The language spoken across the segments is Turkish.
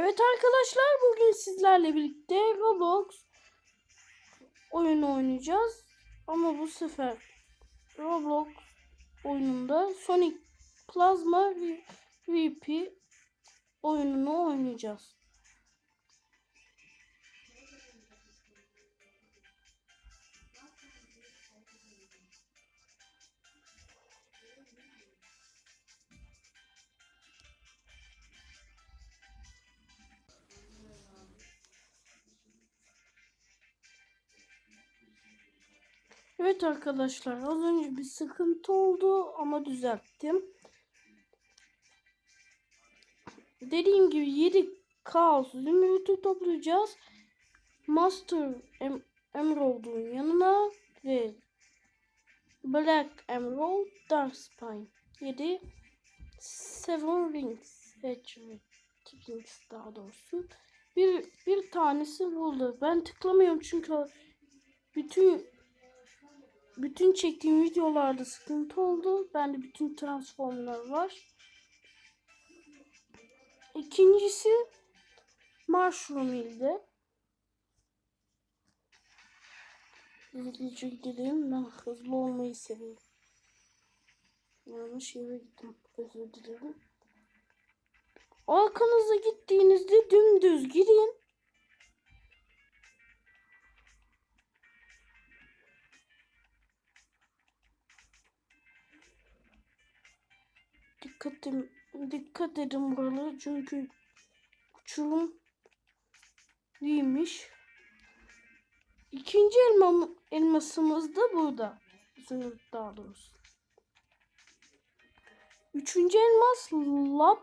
Evet arkadaşlar bugün sizlerle birlikte Roblox oyunu oynayacağız. Ama bu sefer Roblox oyununda Sonic Plasma VP oyununu oynayacağız. Evet arkadaşlar az önce bir sıkıntı oldu ama düzelttim. Dediğim gibi 7 kaos zümrütü toplayacağız. Master em Emerald'un yanına ve Black Emerald Dark Spine 7 Seven Rings Hatchery Rings daha doğrusu. Bir, bir tanesi burada. Ben tıklamıyorum çünkü bütün bütün çektiğim videolarda sıkıntı oldu. Bende bütün transformlar var. İkincisi Mushroom ilde. Hızlıca gidelim. Ben hızlı olmayı seviyorum. Yanlış yere gittim. Özür dilerim. Arkanıza gittiğinizde dümdüz gidin. Dikkat edin, dikkat edin buralara çünkü uçurum iyiymiş. İkinci elma, elmasımız da burada. Daha doğrusu. Üçüncü elmas Lab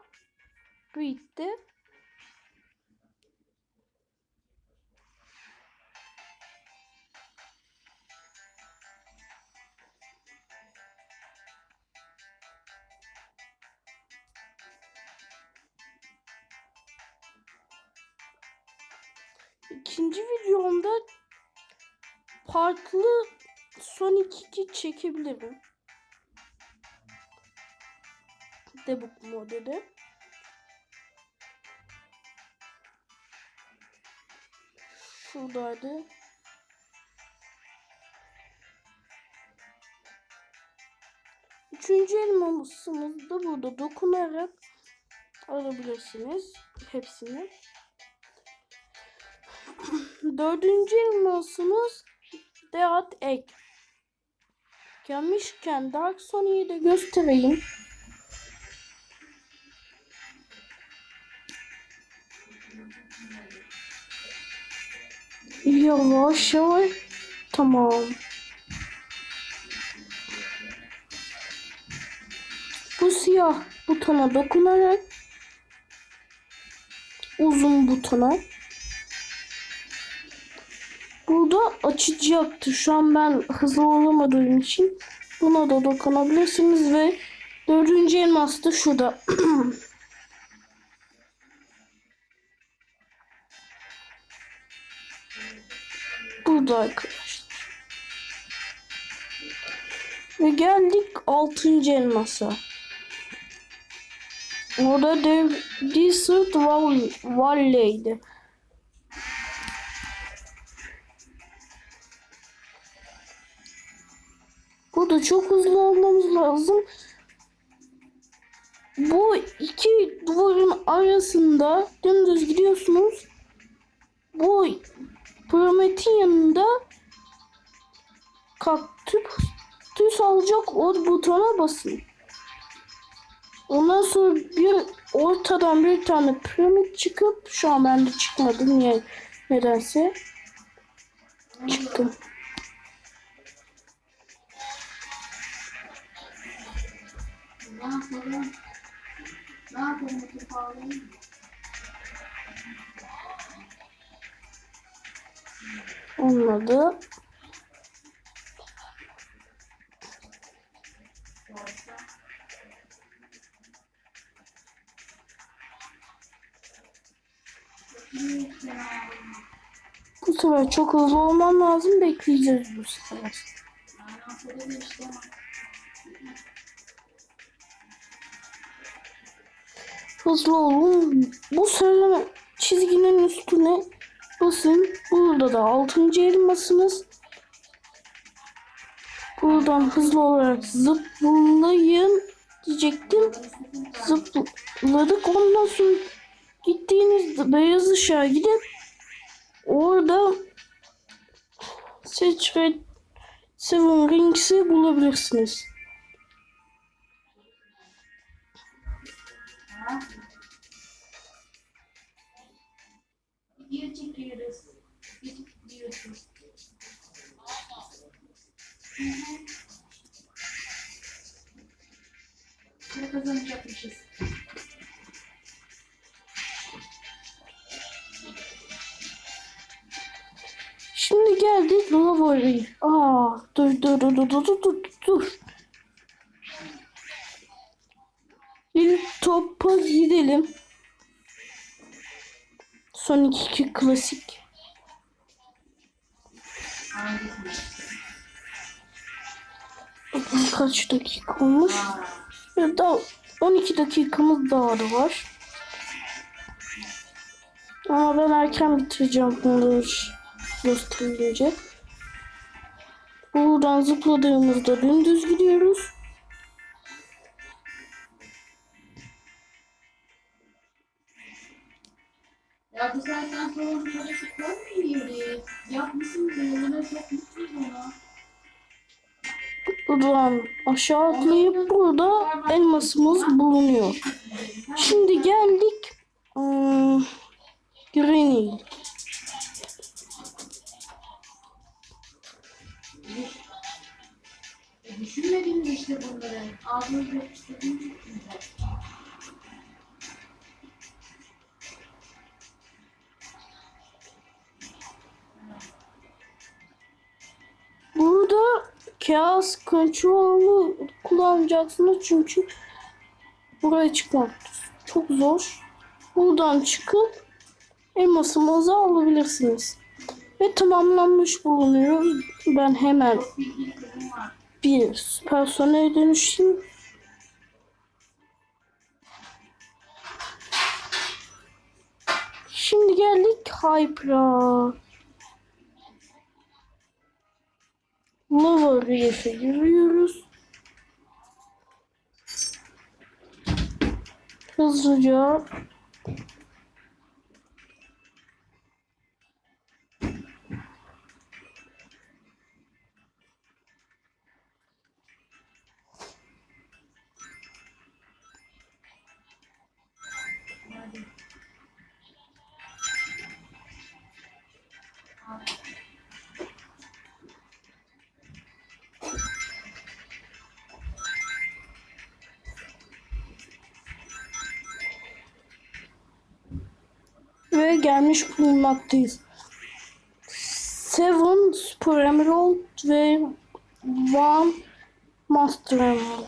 İkinci videomda farklı Sonic 2 çekebilirim. Debug modeli. Şuradaydı. Üçüncü elmamız da burada dokunarak alabilirsiniz hepsini. Dördüncü elmasımız Dead Egg. Gelmişken Dark Sonic'i de göstereyim. Yavaş yavaş. Tamam. Bu siyah butona dokunarak uzun butona Burada açacaktı. Şu an ben hızlı olamadığım için buna da dokunabilirsiniz ve dördüncü elmas da şurada. Burada arkadaşlar. Ve geldik altıncı elmasa. Orada de Desert Valley, Valley'di. Burada çok hızlı olmamız lazım. Bu iki duvarın arasında dümdüz gidiyorsunuz. Bu piramitin yanında kaktüs alacak o butona basın. Ondan sonra bir ortadan bir tane piramit çıkıp şu an bende çıkmadı niye nedense çıktım. Ne yapalım? Ne yapalım bu pahalıyı? Olmadı. Bu sefer çok hızlı olmam lazım. Bekleyeceğiz bu sefer. Hızlı olun. Bu sefer çizginin üstüne basın. Burada da 6. elmasınız. Buradan hızlı olarak zıplayın diyecektim. Zıpladık. Ondan sonra gittiğinizde beyaz ışığa gidip orada Secret Seven Rings'i bulabilirsiniz. Ne kazanç yapmışız. Şimdi geldik lavaboya. Aa, ah, dur dur dur dur dur dur dur. Bir topa gidelim. Son iki klasik. Kaç dakika olmuş? Aa. Ya da 12 dakikamız daha da var. Ama ben erken bitireceğim bunları gösterilince. Buradan zıpladığımızda dümdüz gidiyoruz. Ya bu saatten sonra bu çalışıklar mı yiyoruz? Yapmışsınız yoluna sokmuşsunuz ona. Buradan aşağı atlayıp burada elmasımız bulunuyor. Şimdi geldik ıı, Green Hill. E, düşünmediniz işte bunları. Ağzınızda Chaos Control'u kullanacaksınız çünkü buraya çıkmak çok zor. Buradan çıkıp elmasımızı alabilirsiniz. Ve tamamlanmış bulunuyor. Ben hemen bir süper sonaya dönüşeyim. Şimdi geldik Hyper'a. Cumhuriyete yürüyoruz. Hızlıca ve gelmiş bulunmaktayız. Seven Super Emerald ve One Master Emerald.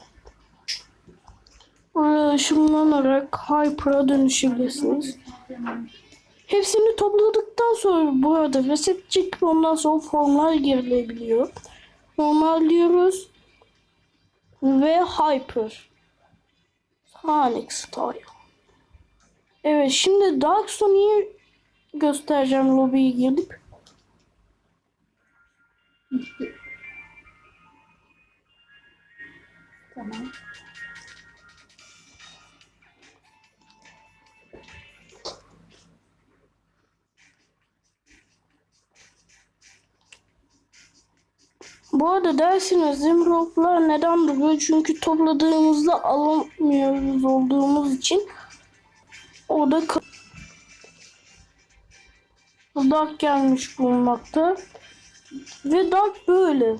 Buraya ışınlanarak Hyper'a dönüşebilirsiniz. Hepsini topladıktan sonra bu arada reset çekip ondan sonra formlar girilebiliyor. Normal diyoruz. Ve Hyper. Sonic Style. Evet şimdi Dark Sonic'i göstereceğim lobiye girip. Tamam. Bu arada dersiniz Emerald'lar neden duruyor? Çünkü topladığımızda alamıyoruz olduğumuz için orada Dark gelmiş bulunmakta. Ve Dark böyle.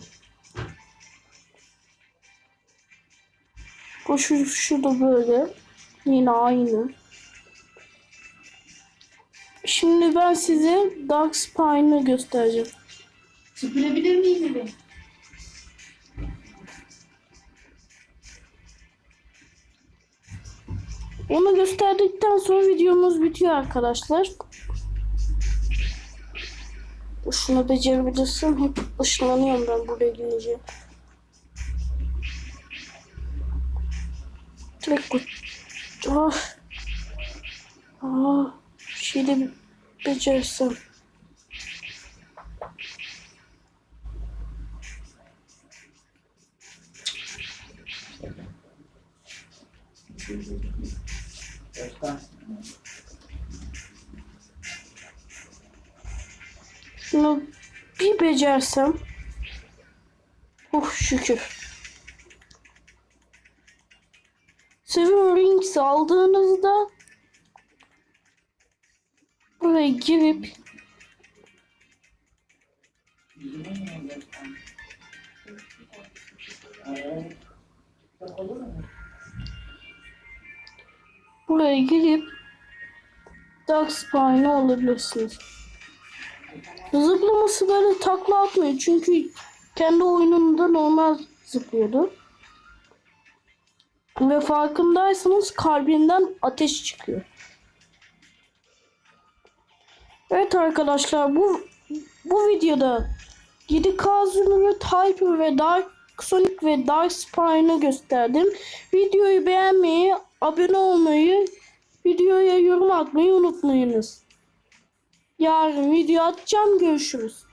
Koşuşu da böyle. Yine aynı. Şimdi ben size Dark Spine'ı göstereceğim. Süpürebilir miyim evi? Onu gösterdikten sonra videomuz bitiyor arkadaşlar. Şunu becerebilirsin. Hep ışınlanıyorum ben buraya gelince. Direkt. Ah. Ah. Şey Bir de becersem. Bir becersem. Oh şükür. Seven Rings aldığınızda buraya girip buraya girip Dark Spine'ı alabilirsiniz. Zıplaması böyle takla atmıyor çünkü kendi oyununda normal zıplıyordu. Ve farkındaysanız kalbinden ateş çıkıyor. Evet arkadaşlar bu bu videoda 7K Zümrüt, Hyper ve Dark Sonic ve Dark Spine'ı gösterdim. Videoyu beğenmeyi, abone olmayı, videoya yorum atmayı unutmayınız. Yarın video atacağım. Görüşürüz.